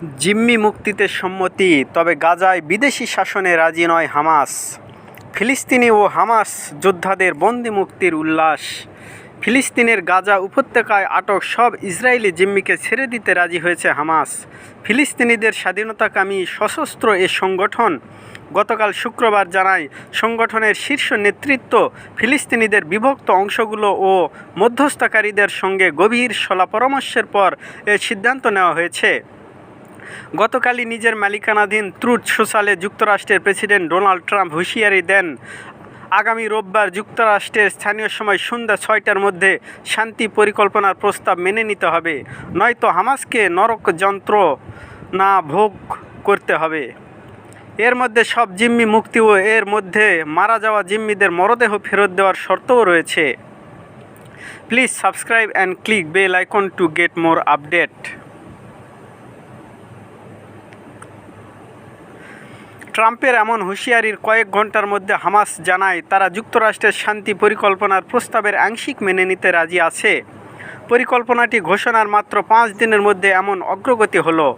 জিম্মি মুক্তিতে সম্মতি, তবে গাজায় বিদেশি শাসনে রাজি নয় হামাস। ফিলিস্তিনি ও হামাস যোদ্ধাদের বন্দি মুক্তির উল্লাস। ফিলিস্তিনের গাজা উপত্যকায় আটক সব ইসরায়েলি জিম্মিকে ছেড়ে দিতে রাজি হয়েছে হামাস। ফিলিস্তিনিদের স্বাধীনতাকামী সশস্ত্র এ সংগঠন গতকাল শুক্রবার জানায়, সংগঠনের শীর্ষ নেতৃত্ব ফিলিস্তিনিদের বিভক্ত অংশগুলো ও মধ্যস্থকারীদের সঙ্গে গভীর সলা পরামর্শের পর এ সিদ্ধান্ত নেওয়া হয়েছে। গতকালই নিজের মালিকানাধীন ট্রুথ সোশ্যালে যুক্তরাষ্ট্রের প্রেসিডেন্ট ডোনাল্ড ট্রাম্প হুঁশিয়ারি দেন। আগামী রোববার যুক্তরাষ্ট্রের স্থানীয় সময় সন্ধ্যা ছয়টার মধ্যে শান্তি পরিকল্পনার প্রস্তাব মেনে নিতে হবে। নয়তো হামাসকে নরক যন্ত্র না ভোগ করতে হবে। এর মধ্যে সব জিম্মি মুক্তি ও এর মধ্যে মারা যাওয়া জিম্মিদের মরদেহ ফেরত দেওয়ার শর্তও রয়েছে। Please subscribe and click bell icon to get more update. ট্রাম্পের এমন হুঁশিয়ারির কয়েক ঘণ্টার মধ্যে হামাস জানায়, তারা যুক্তরাষ্ট্রের শান্তি পরিকল্পনার প্রস্তাবের আংশিক মেনে নিতে রাজি আছে। পরিকল্পনাটি ঘোষণার মাত্র পাঁচ দিনের মধ্যে এমন অগ্রগতি হলো।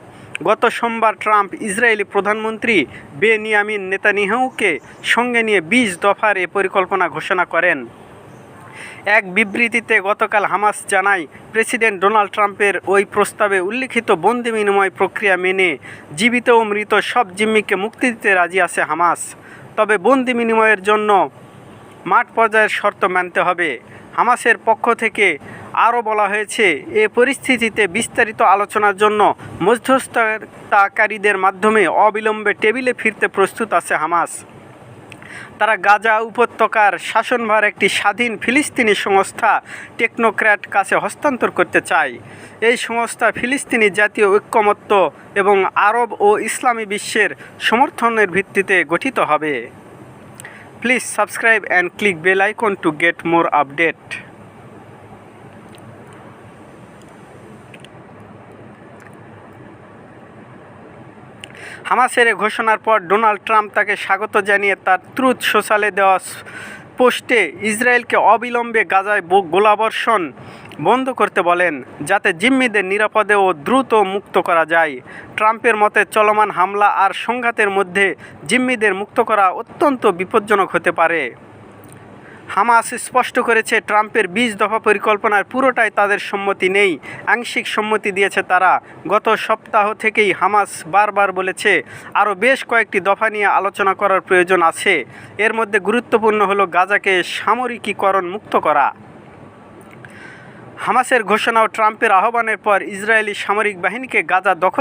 গত সোমবার ট্রাম্প ইসরায়েলি প্রধানমন্ত্রী বেনিয়ামিন নেতানিয়াহুকে সঙ্গে নিয়ে বিশ দফার এ পরিকল্পনা ঘোষণা করেন। এক বিবৃতিতে গতকাল হামাস জানায়, প্রেসিডেন্ট ডোনাল্ড ট্রাম্পের ওই প্রস্তাবে উল্লিখিত বন্দি বিনিময় প্রক্রিয়া মেনে জীবিত ও মৃত সব জিম্মিকে মুক্তি দিতে রাজি আছে হামাস। তবে বন্দি বিনিময়ের জন্য মাঠ পর্যায়ের শর্ত মানতে হবে। হামাসের পক্ষ থেকে আরও বলা হয়েছে, এ পরিস্থিতিতে বিস্তারিত আলোচনার জন্য মধ্যস্থতাকারীদের মাধ্যমে অবিলম্বে টেবিলে ফিরতে প্রস্তুত আছে হামাস। তারা গাজা উপত্যকার শাসনভার একটি স্বাধীন ফিলিস্তিনি সংস্থা টেকনোক্র্যাট কাছে হস্তান্তর করতে চায়। এই সংস্থা ফিলিস্তিনি জাতীয় ঐক্যমত্য এবং আরব ও ইসলামী বিশ্বের সমর্থনের ভিত্তিতে গঠিত হবে। Please subscribe and click bell icon to get more update. হামাসের ঘোষণার পর ডোনাল্ড ট্রাম্প তাকে স্বাগত জানিয়ে তার ট্রুথ সোশ্যালে দেওয়া পোস্টে ইসরায়েলকে অবিলম্বে গাজায় গোলাবর্ষণ বন্ধ করতে বলেন, যাতে জিম্মিদের নিরাপদে ও দ্রুত মুক্ত করা যায়। ট্রাম্পের মতে চলমান হামলা আর সংঘাতের মধ্যে জিম্মিদের মুক্ত করা অত্যন্ত বিপজ্জনক হতে পারে। হামাস স্পষ্ট করেছে, ট্রাম্পের বিশ দফা পরিকল্পনার পুরোটাই তাদের সম্মতি নেই। আংশিক সম্মতি দিয়েছে তারা। গত সপ্তাহ থেকেই হামাস বারবার বলেছে, আরও বেশ কয়েকটি দফা নিয়ে আলোচনা করার প্রয়োজন আছে। এর মধ্যে গুরুত্বপূর্ণ হলো গাজাকে সামরিকীকরণ মুক্ত করা। হামাসের ঘোষণা ও ট্রাম্পের আহ্বানের পর ইসরায়েলি সামরিক বাহিনীকে গাজা দখল